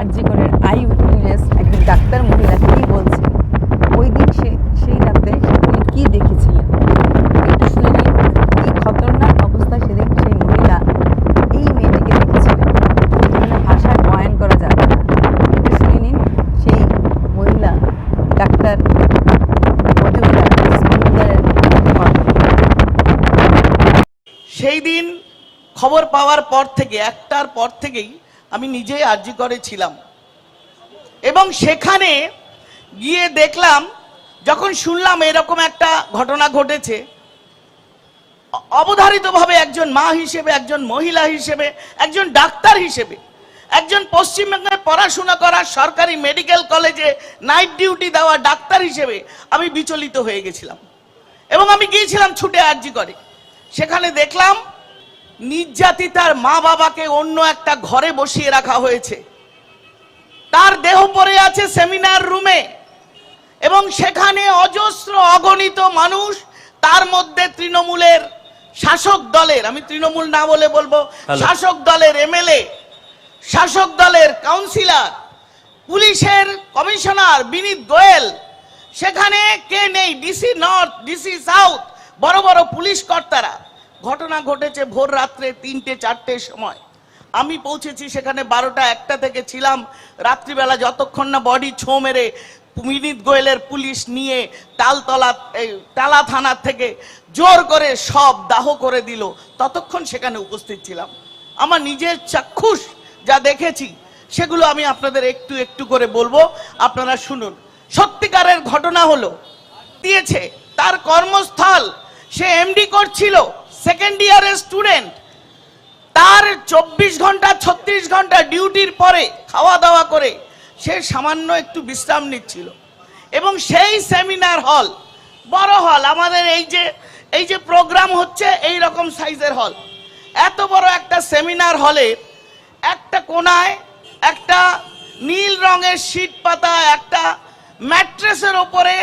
আরজি করের I witness একজন doctor মহিলা কি বলছেন ওই দিন সে, সেই রাতে উনি কী দেখেছিলেন একটু শুনে নিন, কি খতরনাক অবস্থা সেদিন সেই মহিলা এই মেয়েটিকে দেখেছিলেন এখানে ভাষায় বয়ান করা যাবে না। একটু শুনে নিন, সেই মহিলা ডাক্তার সেই দিন খবর পাওয়ার পর থেকে, একটার পর থেকেই আমি নিজেই আর্জি করেছিলাম এবং সেখানে গিয়ে দেখলাম, যখন শুনলাম এরকম একটা ঘটনা ঘটেছে, অবধারিতভাবে একজন মা হিসেবে, একজন মহিলা হিসেবে, একজন ডাক্তার হিসেবে, একজন পশ্চিমবঙ্গে পড়াশোনা করা সরকারি মেডিকেল কলেজে নাইট ডিউটি দেওয়া ডাক্তার হিসেবে আমি বিচলিত হয়ে গেছিলাম। এবং আমি গিয়েছিলাম ছুটে আর্জি করে। সেখানে দেখলাম নির্যাতিতার মা বাবাকে অন্য একটা ঘরে বসিয়ে রাখা হয়েছে। তার দেহ পড়ে আছে সেমিনার রুমে এবং সেখানে অজস্র অগণিত মানুষ তার মধ্যে তৃণমূলের শাসক দলের আমি তৃণমূল না বলে বলব শাসক দলের এমএলএ শাসক দলের কাউন্সিলর পুলিশের কমিশনার বিনীত গোয়েল সেখানে কে নেই? ডিসি নর্থ ডিসি সাউথ বড় বড় পুলিশ কর্তারা। ঘটনা ঘটেছে ভোর রাত্রে তিনটে চারটের সময়। আমি পৌঁছেছি সেখানে বারোটা, একটা থেকে ছিলাম। রাত্রিবেলা যতক্ষণ না বডি ছো মেরে বিনীত গোয়েলের পুলিশ নিয়ে তালতলা টালা থানার থেকে জোর করে সব দাহ করে দিল। ততক্ষণ সেখানে উপস্থিত ছিলাম। আমার নিজের চাক্ষুষ যা দেখেছি, সেগুলো আমি আপনাদের একটু একটু করে বলব। আপনারা শুনুন। সত্যিকারের ঘটনা হলো, দিয়েছে। তার কর্মস্থল সে এমডি করছিল। সেকেন্ড ইয়ারের স্টুডেন্ট তার চব্বিশ ঘণ্টা, ছত্রিশ ঘণ্টা ডিউটির পরে খাওয়া দাওয়া করে সে সামান্য একটু বিশ্রাম নিচ্ছিল। এবং সেই সেমিনার হল বড় হল আমাদের এই যে এই যে প্রোগ্রাম হচ্ছে, এই রকম সাইজের হল এত বড় একটা সেমিনার হলে একটা কোনায় একটা নীল রঙের শীট পাতা, একটা ম্যাট্রেসের ওপরে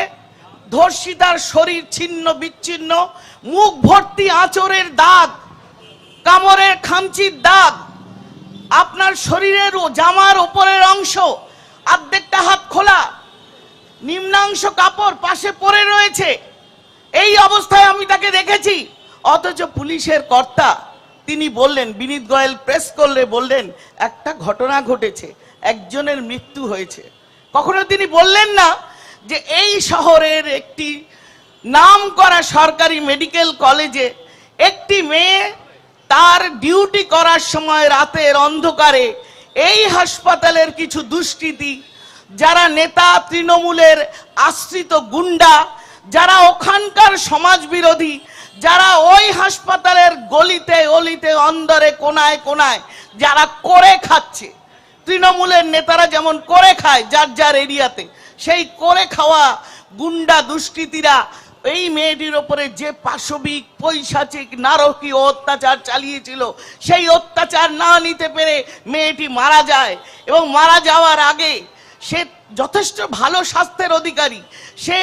ধর্ষিতার শরীর ছিন্ন, বিচ্ছিন্ন, মুখ ভর্তি আঁচড়ের দাগ, কামড়ের খামচির দাগ, আপনার শরীরের জামার ওপরের অংশ অর্ধেকটা হাত খোলা, নিম্নাংশ কাপড় পাশে পড়ে রয়েছে। এই অবস্থায় আমি তাকে দেখেছি, অথচ পুলিশের কর্তা, তিনি বললেন, বিনীত গোয়েল প্রেস করলে বললেন, একটা ঘটনা ঘটেছে, একজনের মৃত্যু হয়েছে। কখনো তিনি বললেন না যে এই শহরের একটি নাম করা সরকারি মেডিকেল কলেজে একটি মেয়ে তার ডিউটি করার সময় রাতের অন্ধকারে এই হাসপাতালের কিছু দুষ্কৃতি, যারা নেতা তৃণমূলের আশ্রিত গুন্ডা, যারা ওখানকার সমাজ বিরোধী যারা ওই হাসপাতালের গলিতে অলিতে অন্দরে কোনায় কোনায় যারা করে খাচ্ছে। তৃণমূলের নেতারা যেমন করে খায় যার যার এরিয়াতে সেই করে খাওয়া গুন্ডা দুষ্কৃতীরা। এই মেয়েটির ওপরে যে পাশবিক পৈশাচিক নারকীয় অত্যাচার চালিয়েছিল, সেই অত্যাচার না নিতে পেরে মেয়েটি মারা যায় এবং মারা যাওয়ার আগে সে যথেষ্ট ভালো স্বাস্থ্যের অধিকারী। সে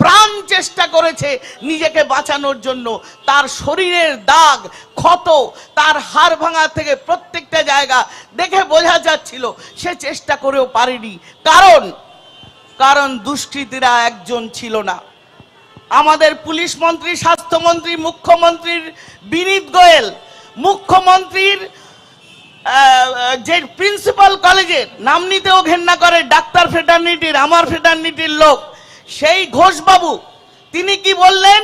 প্রাণ চেষ্টা করেছে নিজেকে বাঁচানোর জন্য। তার শরীরের দাগ, ক্ষত, তার হাড় ভাঙা থেকে প্রত্যেকটা জায়গা দেখে বোঝা যাচ্ছিল, সে চেষ্টা করেও পারেনি। কারণ কারণ দুষ্কৃতীরা একজন ছিল না। আমাদের পুলিশ মন্ত্রী, স্বাস্থ্যমন্ত্রী, মুখ্যমন্ত্রীর বিনীত গোয়েল, মুখ্যমন্ত্রীর যে প্রিন্সিপাল কলেজের, নাম নিতেও ঘেন্না করে ডাক্তার ফেটার্নিটির, আমার ফেটার্নিটির লোক, সেই ঘোষবাবু, তিনি কি বললেন?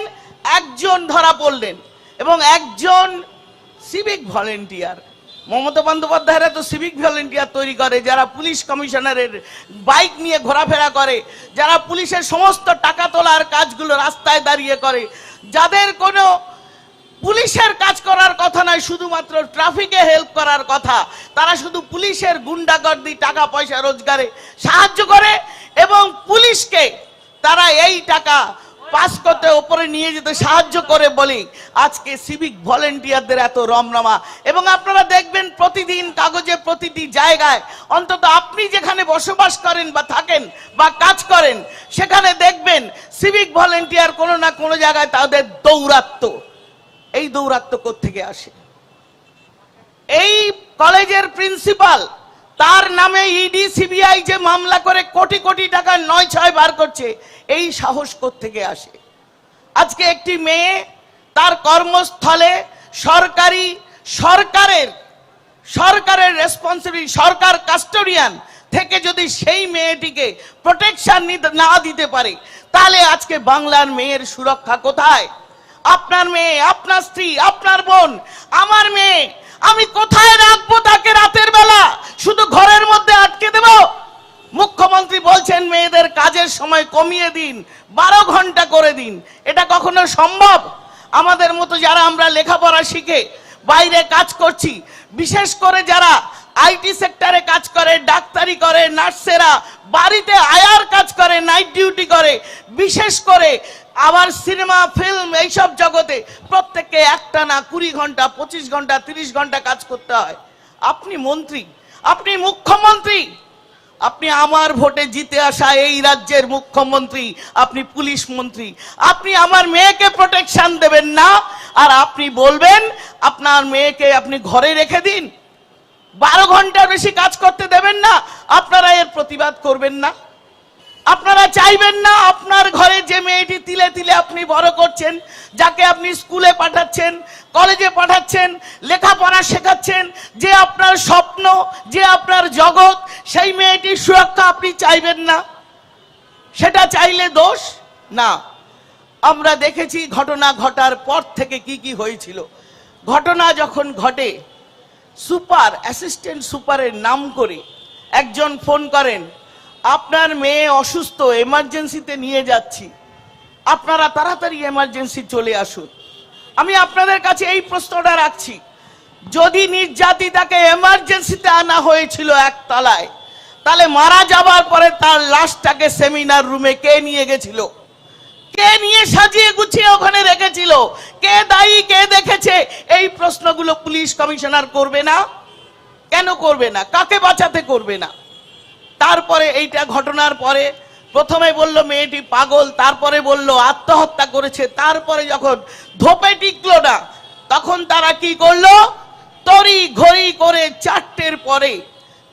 একজন ধরা পড়লেন এবং একজন সিভিক ভলেন্টিয়ার। মমতা বন্দ্যোপাধ্যায়রা তো সিভিক ভলেন্টিয়ার তৈরি করে, যারা পুলিশ কমিশনারের বাইক নিয়ে ঘোরাফেরা করে, যারা পুলিশের সমস্ত টাকা তোলার কাজগুলো রাস্তায় দাঁড়িয়ে করে। যাদের কোনো পুলিশের কাজ করার কথা নয়, শুধুমাত্র ট্রাফিকে হেল্প করার কথা। তারা শুধু পুলিশের গুন্ডাগর্দি টাকা পয়সা রোজগারে সাহায্য করে এবং পুলিশকে তারা এই টাকা পাস করতে ওপরে নিয়ে যেতে সাহায্য করে বলি, আজকে সিভিক ভলেন্টিয়ারদের এত রমরমা। এবং আপনারা দেখবেন প্রতিদিন কাগজে প্রতিটি জায়গায়, অন্তত আপনি যেখানে বসবাস করেন বা থাকেন বা কাজ করেন, সেখানে দেখবেন সিভিক ভলেন্টিয়ার কোনো না কোনো জায়গায় তাদের দৌরাত্ম। এই দৌরাত্ম্য থেকে আসে? এই কলেজের প্রিন্সিপাল তার নামে ইডি সিবিআই যে মামলা করে কোটি কোটি টাকা নয় ছয় বার করছে, এই সাহস থেকে আসে? আজকে একটি মেয়ে তার কর্মস্থলে সরকারি, সরকারের সরকারের রেসপন্সিবিলিটি সরকার কাস্টোডিয়ান থেকে যদি সেই মেয়েটিকে প্রোটেকশন না দিতে পারে, তাহলে আজকে বাংলার মেয়ের সুরক্ষা কোথায়? আপনার মেয়ে, আপনার স্ত্রী, আপনার বোন, আমার মেয়ে আমি কোথায় রাখব তাকে রাতের বেলা? শুধু ঘরের মধ্যে আটকে দেব? মুখ্যমন্ত্রী বলছেন, মেয়েদের কাজের সময় কমিয়ে দিন, বারো ঘণ্টা করে দিন। এটা কখনো সম্ভব? আমাদের মতো যারা আমরা লেখাপড়া শিখে বাইরে কাজ করছি, বিশেষ করে যারা আইটি সেক্টরে কাজ করে, ডাক্তারি করে, নার্সেরা, বাড়িতে আয়ার কাজ করে, নাইট ডিউটি করে, বিশেষ করে আবার সিনেমা, ফিল্ম এইসব জগতে প্রত্যেককে একটা না কুড়ি ঘণ্টা, পঁচিশ ঘণ্টা, তিরিশ ঘণ্টা কাজ করতে হয়। আপনি মন্ত্রী, আপনি মুখ্যমন্ত্রী, আপনি আমার ভোটে জিতে আসা এই রাজ্যের মুখ্যমন্ত্রী, আপনি পুলিশ মন্ত্রী, আপনি আমার মেয়েকে প্রোটেকশন দেবেন না, আর আপনি বলবেন, আপনার মেয়েকে আপনি ঘরে রেখে দিন বারো ঘণ্টার বেশি কাজ করতে দেবেন না, আপনারা এর প্রতিবাদ করবেন না। আপনারা চাইবেন না আপনার ঘরে যে মেয়েটি তিলে তিলে আপনি বড় করছেন, যাকে আপনি স্কুলে পাঠাচ্ছেন, কলেজে পাঠাচ্ছেন, লেখাপড়া শেখাচ্ছেন, যে আপনার স্বপ্ন, যে আপনার জগৎ, সেই মেয়েটির সুরক্ষা আপনি চাইবেন না। সেটা চাইলে দোষ না। আমরা দেখেছি ঘটনা ঘটার পর থেকে কি কি হয়েছিল। ঘটনা যখন ঘটে সুপার অ্যাসিস্ট্যান্ট সুপারের নাম করে একজন ফোন করেন, আপনার মেয়ে অসুস্থ এমার্জেন্সিতে নিয়ে যাচ্ছি। আপনারা তাড়াতাড়ি এমার্জেন্সি চলে আসুন। আমি আপনাদের কাছে এই প্রশ্নটা রাখছি। যদি নির্যাতিতাকে এমার্জেন্সিতে আনা হয়েছিল একতলায় তাহলে মারা যাবার পরে তার লাশটাকে সেমিনার রুমে কে নিয়ে গেছিল? কে নিয়ে সাজিয়ে গুছিয়ে ওখানে রেখেছিল? কে দায়ী, কে দেখেছে? এই প্রশ্নগুলো পুলিশ কমিশনার করবে না। কেন করবে না? কাকে বাঁচাতে করবে না? তারপরে এইটা ঘটনার পরে প্রথমে বলল, মেয়েটি পাগল। তারপরে বলল, আত্মহত্যা করেছে। তারপরে যখন ধোপে টিকলো না, তখন তারা কি করল? তরি ঘড়ি করে চারটের পরে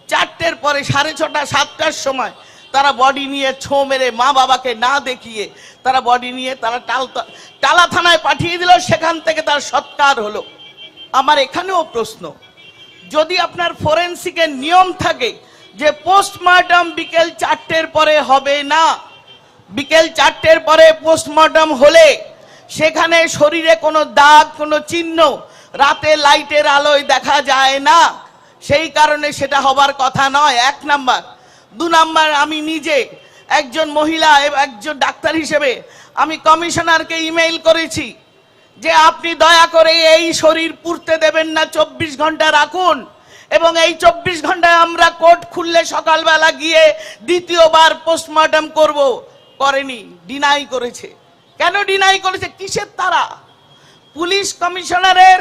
চারটের পরে সাড়ে ছটা, সাতটার সময় তারা বডি নিয়ে ছো মেরে মা বাবাকে না দেখিয়ে তারা বডি নিয়ে তারা টাল টালা থানায় পাঠিয়ে দিল, সেখান থেকে তার সৎকার হলো। আমার এখানেও প্রশ্ন, যদি আপনার ফরেন্সিকের নিয়ম থাকে যে পোস্টমর্টম বিকেল চারটের পরে হবে না, বিকেল চারটের পরে পোস্টমর্টম হলে সেখানে শরীরে কোনো দাগ, কোনো চিহ্ন, রাতে লাইটের আলোয় দেখা যায় না, সেই কারণে সেটা হবার কথা নয়। এক নাম্বার দু নাম্বার আমি নিজে একজন মহিলা একজন ডাক্তার হিসেবে আমি কমিশনারকে ইমেইল করেছি যে আপনি দয়া করে এই শরীর পুড়তে দেবেন না, চব্বিশ ঘণ্টা রাখুন। এবং এই চব্বিশ ঘন্টায় আমরা কোর্ট খুললে সকালবেলা গিয়ে দ্বিতীয়বার পোস্টমর্টম করব। করেনি ডিনাই করেছে। কেন ডিনাই করেছে? কিসের তারা? পুলিশ কমিশনারের,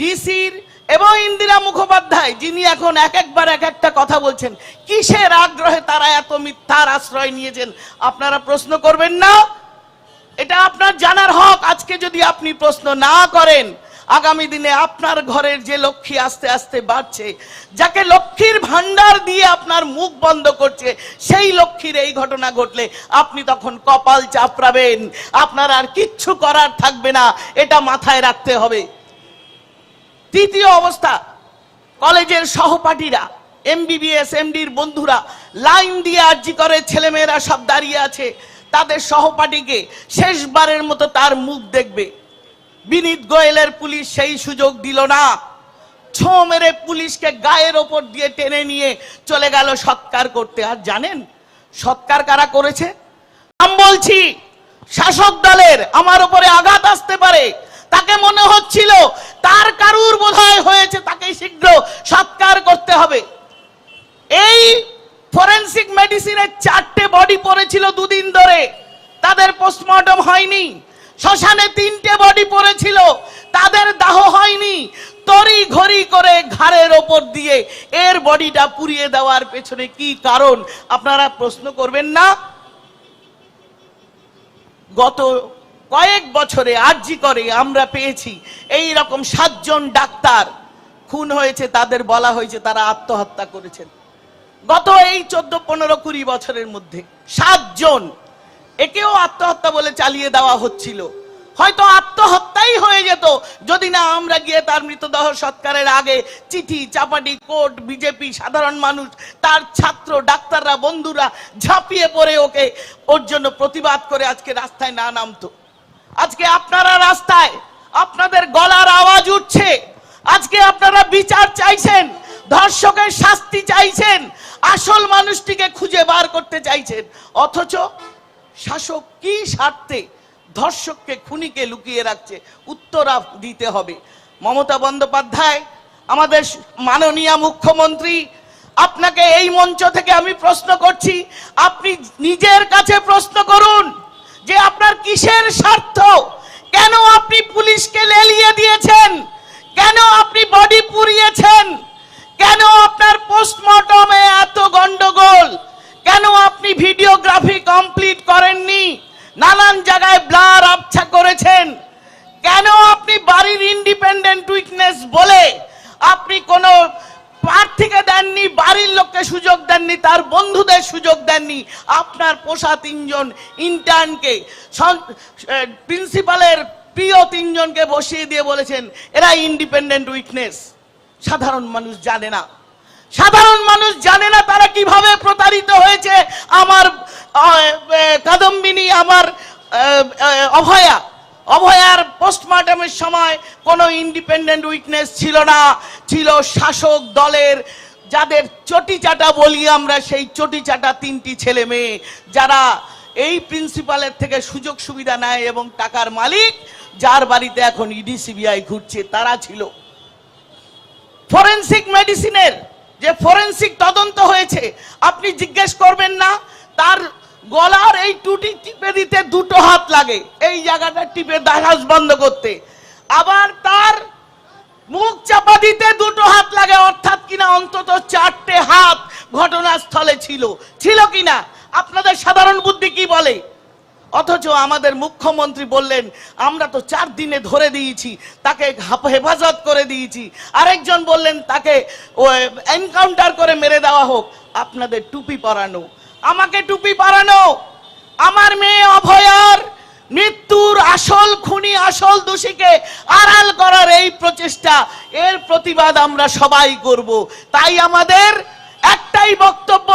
ডিসির এবং ইন্দিরা মুখোপাধ্যায়, যিনি এখন এক একবার এক একটা কথা বলছেন, কিসের আগ্রহে তারা এত মিথ্যার আশ্রয় নিয়েছেন? আপনারা প্রশ্ন করবেন না। এটা আপনার জানার হক। আজকে যদি আপনি প্রশ্ন না করেন, আগামী দিনে আপনার ঘরের যে লক্ষ্মী আস্তে আস্তে বাড়ছে, যাকে লক্ষ্মীর ভান্ডার দিয়ে আপনার মুখ বন্ধ করছে, সেই লক্ষ্মীর এই ঘটনা ঘটলে আপনি তখন কপাল চাপড়াবেন। আপনার আর কিচ্ছু করার থাকবে না। এটা মাথায় রাখতে হবে। তৃতীয় অবস্থা, কলেজের সহপাঠীরা এমবিবিএস এমডির বন্ধুরা লাইন দিয়ে আর্জি করে, ছেলেমেয়েরা সব দাঁড়িয়ে আছে। তাদের সহপাঠীকে শেষবারের মতো তার মুখ দেখবে। বিনীত গোয়েলের পুলিশ সেই সুযোগ দিল না। ছো মেরে পুলিশকে গায়ের ওপর দিয়ে টেনে নিয়ে চলে গেল সৎকার করতে। আর জানেন সৎকার কারা করেছে? আমি বলছি, শাসক দলের আমার উপরে আঘাত আসতে পারে। তাকে মনে হচ্ছিল, তার কারুর বোধহয় হয়েছে তাকে শীঘ্র সৎকার করতে হবে। এই ফরেন্সিক মেডিসিনের চারটে বডি পড়েছিল দুদিন ধরে। তাদের পোস্টমর্টম হয়নি। শ্মশানে তিনটে বডি পড়েছিল। তাদের দাহ হয়নি। তরি ঘড়ি করে ঘাড়ের ওপর দিয়ে এর বডিটা পুড়িয়ে দেওয়ার পেছনে কি কারণ? আপনারা প্রশ্ন করবেন না? গত কয়েক বছরে আর্জি করে, আমরা পেয়েছি। এই রকম সাতজন ডাক্তার, খুন হয়েছে, তাদের বলা হয়েছে তারা আত্মহত্যা করেছেন। গত এই চোদ্দ, পনেরো, কুড়ি বছরের মধ্যে সাতজন একেও আত্মহত্যা বলে চালিয়ে দেওয়া হচ্ছিল। হয়তো আত্মহত্যাই হয়ে যেত, যদি না আমরা গিয়ে তার মৃতদেহ সৎকারের আগে চিঠি, চাপাটি, কোর্ট, বিজেপি, সাধারণ মানুষ, তার ছাত্র, ডাক্তাররা, বন্ধুরা ঝাঁপিয়ে পড়ে ওকে। ওর জন্য প্রতিবাদ করে আজকে রাস্তায় না নামতো। আজকে আপনারা রাস্তায় আপনাদের গলার আওয়াজ উঠছে। আজকে আপনারা বিচার চাইছেন, ধর্ষকের শাস্তি চাইছেন, আসল মানুষটিকে খুঁজে বার করতে চাইছেন। অথচ শাসক কি স্বার্থে ধর্ষককে খুনিকে লুকিয়ে রাখছে, উত্তর দিতে হবে। মমতা বন্দ্যোপাধ্যায়, আমাদের মাননীয় মুখ্যমন্ত্রী, আপনাকে এই মঞ্চ থেকে আমি প্রশ্ন করছি, আপনি নিজের কাছে প্রশ্ন করুন। যে আপনার কিসের স্বার্থ? কেন আপনি পুলিশকে লেলিয়ে দিয়েছেন? কেন আপনি বডি পুড়িয়েছেন? কেন আপনার পোস্টমর্টমে এত গন্ডগোল? কেন আপনি ভিডিওগ্রাফি কমপ্লিট করেননি? নানান জায়গায় ব্লার আবছা করেছেন? কেন আপনি বাড়ির ইন্ডিপেন্ডেন্ট উইকনেস বলে আপনি কোনো প্রার্থীকে দেননি, বাড়ির লোককে সুযোগ দেননি, তার বন্ধুদের সুযোগ দেননি। আপনার পোষা তিনজন ইন্টার্নকে প্রিন্সিপালের প্রিয় তিনজনকে বসিয়ে দিয়ে বলেছেন, এরা ইন্ডিপেন্ডেন্ট উইকনেস সাধারণ মানুষ জানে না। সাধারণ মানুষ জানে না তারা কীভাবে প্রতারিত হয়েছে। আমার কাদম্বিনী, আমার অভয়া অভয়ার পোস্টমর্টমের সময় কোনো ইন্ডিপেন্ডেন্ট উইকনেস ছিল না, ছিল শাসক দলের যাদের চটি চাটা বলি আমরা, সেই চটি চাটা তিনটি ছেলে মেয়ে, যারা এই প্রিন্সিপালের থেকে সুযোগ সুবিধা নেয় এবং টাকার মালিক, যার বাড়িতে এখন ইডি সিবিআই ঘুরছে, তারা ছিল। ফরেনসিক মেডিসিনের যে ফরেনসিক তদন্ত হয়েছে, আপনি জিজ্ঞেস করবেন না, তার গলার এই টুটি টিপে দিতে দুটো হাত লাগে। এই জায়গাটা টিপে দাহাজ বন্ধ করতে। আবার তার মুখ চাপা দিতে দুটো হাত লাগে, অর্থাৎ কিনা অন্তত চারটে হাত ঘটনাস্থলে ছিল। ছিল কিনা? আপনাদের সাধারণ বুদ্ধি কি বলে? অথচ আমাদের মুখ্যমন্ত্রী বললেন, আমরা তো চার দিনে ধরে দিয়েছি, তাকে হেফাজত করে দিয়েছি। আরেকজন বললেন, তাকে এনকাউন্টার করে মেরে দেওয়া হোক, আপনাদের টুপি পরানো। আমাকে টুপি পরানো। আমার মেয়ে অভয়ার মৃত্যুর আসল খুনি, আসল দোষীকে আড়াল করার এই প্রচেষ্টা, এর প্রতিবাদ আমরা সবাই করব। তাই আমাদের একটাই বক্তব্য,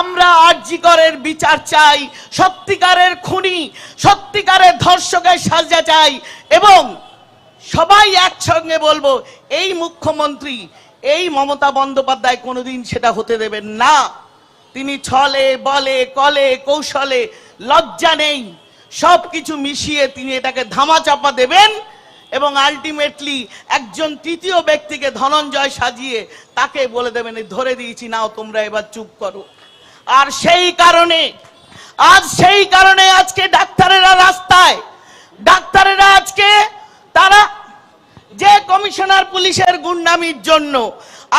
আমরা আরজিকরের বিচার চাই, সত্যিকারের খুনি, সত্যিকারের ধর্ষকের সাজা চাই এবং সবাই একসঙ্গে বলব, এই মুখ্যমন্ত্রী, এই মমতা বন্দ্যোপাধ্যায় কোনোদিন সেটা হতে দেবেন না। তিনি ছলে, বলে, কলে, কৌশলে, লজ্জা নেই। সব কিছু মিশিয়ে তিনি এটাকে ধামাচাপা দেবেন এবং আলটিমেটলি একজন তৃতীয় ব্যক্তিকে ধনঞ্জয় সাজিয়ে তাকে বলে দেবেন, "এই ধরে দিয়েছি, নাও তোমরা এবার চুপ করো। আর সেই কারণে আজ সেই কারণে আজকে ডাক্তারেরা রাস্তায়, ডাক্তারেরা আজকে তারা যে কমিশনার পুলিশের গুন্ডামির জন্য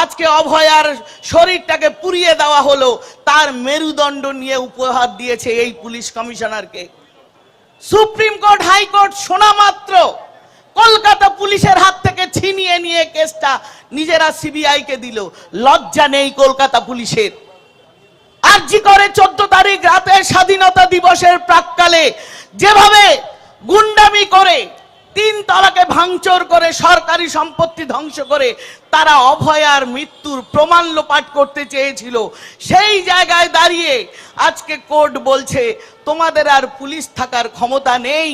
আজকে অভয়ার শরীরটাকে পুড়িয়ে দেওয়া হলো, তার মেরুদণ্ড নিয়ে উপহার দিয়েছে এই পুলিশ কমিশনারকে। সুপ্রিম কোর্ট হাইকোর্ট শোনা মাত্র। কলকাতা পুলিশের হাত থেকে ছিনিয়ে নিয়ে কেসটা নিজেরা সিবিআই কে দিল। লজ্জা নেই কলকাতা পুলিশের। আরজি করে চোদ্দ তারিখ রাতে স্বাধীনতা দিবসের প্রাককালে যেভাবে গুন্ডামি করে তিন তলাকে ভাঙচুর করে সরকারি সম্পত্তি ধ্বংস করে তারা অভয়ার মৃত্যুর প্রমাণ লোপাট করতে চেয়েছিল। সেই জায়গায় দাঁড়িয়ে আজকে কোর্ট বলছে, তোমাদের আর পুলিশ থাকার ক্ষমতা নেই।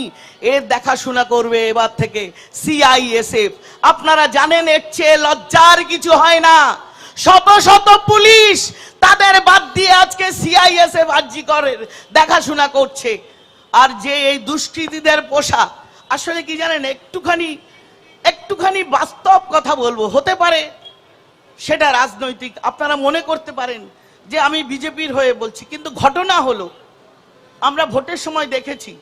এর দেখাশোনা করবে এবার থেকে সিআইএসএফ আপনারা জানেন এর চেয়ে লজ্জার কিছু হয় না। শত শত পুলিশ তাদের বাদ দিয়ে আজকে সিআইএসএফ আরজি করের দেখাশোনা করছে। আর যে এই দুষ্কৃতীদের পোষা আসলে কি জানেন, একটুখানি একটুখানি বাস্তব কথা বলব। হতে পারে সেটা রাজনৈতিক, আপনারা মনে করতে পারেন যে আমি বিজেপির হয়ে বলছি, কিন্তু ঘটনা হলো, আমরা ভোটের সময় দেখেছি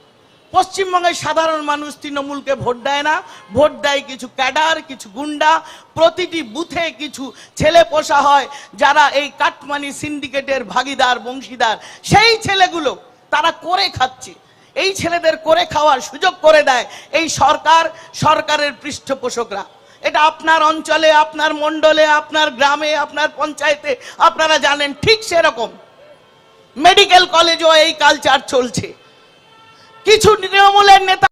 পশ্চিমবঙ্গের সাধারণ মানুষ তৃণমূলকে ভোট দেয় না, ভোট দেয় কিছু ক্যাডার, কিছু গুন্ডা, প্রতিটি বুথে কিছু ছেলে পোষা হয়, যারা এই কাটমানি সিন্ডিকেটের ভাগিদার, বংশীদার, সেই ছেলেগুলো তারা করে খাচ্ছে। এই ছেলেদের করে খাওয়ার সুযোগ করে দেয় এই সরকার, সরকারের পৃষ্ঠপোষকরা। এটা আপনার অঞ্চলে, আপনার মণ্ডলে, আপনার গ্রামে, আপনার পঞ্চায়েতে, আপনারা জানেন ঠিক সেরকম। মেডিকেল কলেজও এই কালচার চলছে। কিছু তৃণমূলের নেতা